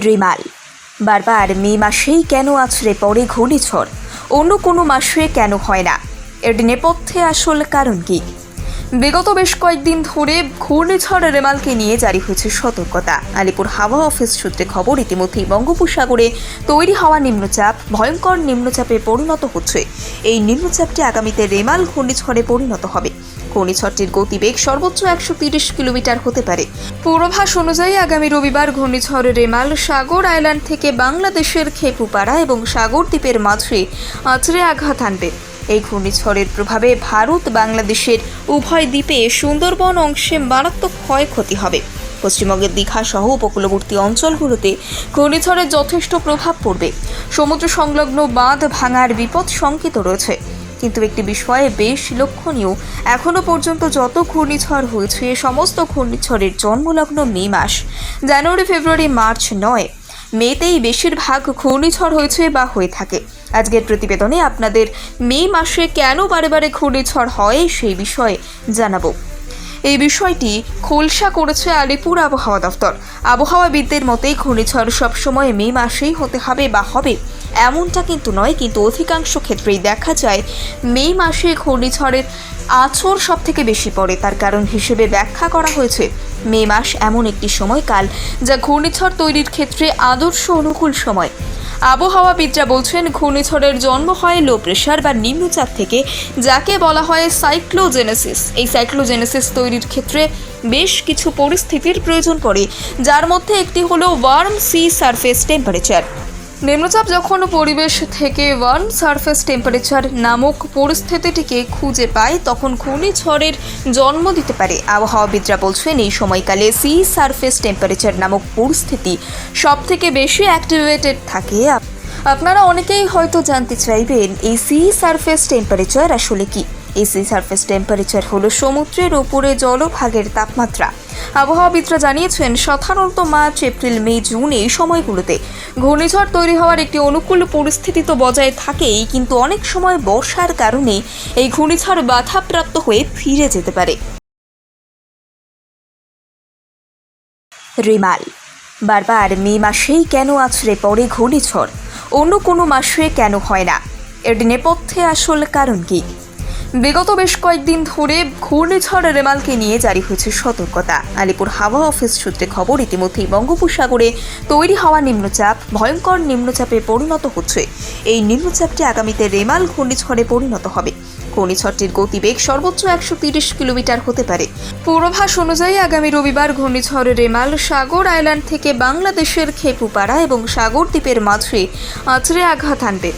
Remal. বারবার মে মাসেই কেন আছড়ে পড়ে ঘূর্ণিঝড়? অন্য কোনো মাসে কেন হয় না? এর নেপথ্যে আসল কারণ কি? বিগত বেশ কয়েকদিন ধরে ঘূর্ণিঝড় রেমালকে নিয়ে জারি হয়েছে সতর্কতা। আলিপুর হাওয়া অফিস সূত্রে খবর, ইতিমধ্যেই বঙ্গোপসাগরে তৈরি হওয়া নিম্নচাপ ভয়ঙ্কর নিম্নচাপে পরিণত হচ্ছে। এই নিম্নচাপটি আগামীতে রেমাল ঘূর্ণিঝড়ে পরিণত হবে। ঘূর্ণিঝড়টির গতিবেগ সর্বোচ্চ একশো তিরিশ কিলোমিটার হতে পারে। পূর্বাভাস অনুযায়ী আগামী রবিবার ঘূর্ণিঝড় রেমাল সাগর আইল্যান্ড থেকে বাংলাদেশের খেপুপাড়া এবং সাগর দ্বীপের মাঝে আছড়ে আঘাত আনবে। এই ঘূর্ণিঝড়ের প্রভাবে ভারত বাংলাদেশের উভয় দ্বীপে সুন্দরবন অংশে মারাত্মক ক্ষয়ক্ষতি হবে। পশ্চিমবঙ্গের দীঘা সহ উপকূলবর্তী অঞ্চলগুলোতে ঘূর্ণিঝড়ের যথেষ্ট প্রভাব পড়বে। সমুদ্র সংলগ্ন বাঁধ ভাঙার বিপদ শঙ্কিত রয়েছে। কিন্তু একটি বিষয়ে বেশ লক্ষণীয় এখনও পর্যন্ত যত ঘূর্ণিঝড় হয়েছে, সমস্ত ঘূর্ণিঝড়ের জন্মলগ্ন মে মাস, জানুয়ারি, ফেব্রুয়ারি, মার্চ নয়। মেতেই বেশিরভাগ ঘূর্ণিঝড় হয়েছে বা হয়ে থাকে। আজকের প্রতিবেদনে আপনাদের মে মাসে কেন বারে বারে ঘূর্ণিঝড় হয় সেই বিষয়ে জানাব। এই বিষয়টি খোলসা করেছে আলিপুর আবহাওয়া দফতর আবহাওয়াবিদদের মতে, ঘূর্ণিঝড় সবসময় মে মাসেই হতে হবে বা হবে এমনটা কিন্তু নয়, কিন্তু অধিকাংশ ক্ষেত্রেই দেখা যায় মে মাসে ঘূর্ণিঝড়ের আছর সব থেকে বেশি পড়ে। তার কারণ হিসেবে ব্যাখ্যা করা হয়েছে মে মাস এমন একটি সময়কাল যা ঘূর্ণিঝড় তৈরির ক্ষেত্রে আদর্শ অনুকূল সময়। আবহাওয়াবিদরা বলছেন, ঘূর্ণিঝড়ের জন্ম হয় লো প্রেশার বা নিম্নচাপ থেকে, যাকে বলা হয় সাইক্লোজেনেসিস এই সাইক্লোজেনেসিস তৈরির ক্ষেত্রে বেশ কিছু পরিস্থিতির প্রয়োজন পড়ে, যার মধ্যে একটি হলো ওয়ার্ম সি সারফেস টেম্পারেচার নিম্নচাপ যখন পরিবেশ থেকে ওয়ার্ম সারফেস টেম্পারেচার নামক পরিস্থিতিটিকে খুঁজে পায়, তখন ঘূর্ণিঝড়ের জন্ম দিতে পারে। আবহাওয়াবিদরা বলছেন, এই সময়কালে সি সারফেস টেম্পারেচার নামক পরিস্থিতি সব থেকে বেশি অ্যাক্টিভেটেড থাকে। আপনারা অনেকেই হয়তো জানতে চাইবেন, এই সি সারফেস টেম্পারেচার আসলে কি? এই সি সারফেস টেম্পারেচার হলো সমুদ্রের উপরে জলভাগের তাপমাত্রা। আবহাওয়াবিদরা জানিয়েছেন সাধারণত মার্চ, এপ্রিল, মে, জুন এই সময়গুলোতে ঘূর্ণিঝড় তৈরি হওয়ার একটি অনুকূল পরিস্থিতি তো বজায় থাকেই, কিন্তু অনেক সময় বর্ষার কারণে এই ঘূর্ণিঝড় বাধাপ্রাপ্ত হয়ে ফিরে যেতে পারে। রিমাল, বারবার মে মাসেই কেন আছড়ে পড়ে ঘূর্ণিঝড়? অন্য কোনো মাসে কেন হয় না? এর নেপথ্যে আসল কারণ কি? বিগত বেশ কয়েকদিন ধরে ঘূর্ণিঝড় রেমালকে নিয়ে জারি হয়েছে সতর্কতা। আলিপুর হাওয়া অফিস সূত্রে খবর, ইতিমধ্যেই বঙ্গোপসাগরে তৈরি হওয়া নিম্নচাপ ভয়ঙ্কর নিম্নচাপে পরিণত হচ্ছে। এই নিম্নচাপটি আগামীতে রেমাল ঘূর্ণিঝড়ে পরিণত হবে। ঘূর্ণিঝড়টির গতিবেগ সর্বোচ্চ একশো তিরিশ কিলোমিটার হতে পারে। পূর্বাভাস অনুযায়ী আগামী রবিবার ঘূর্ণিঝড় রেমাল সাগর আইল্যান্ড থেকে বাংলাদেশের খেপুপাড়া এবং সাগর দ্বীপের মাঝে আছড়ে আঘাত আনবে।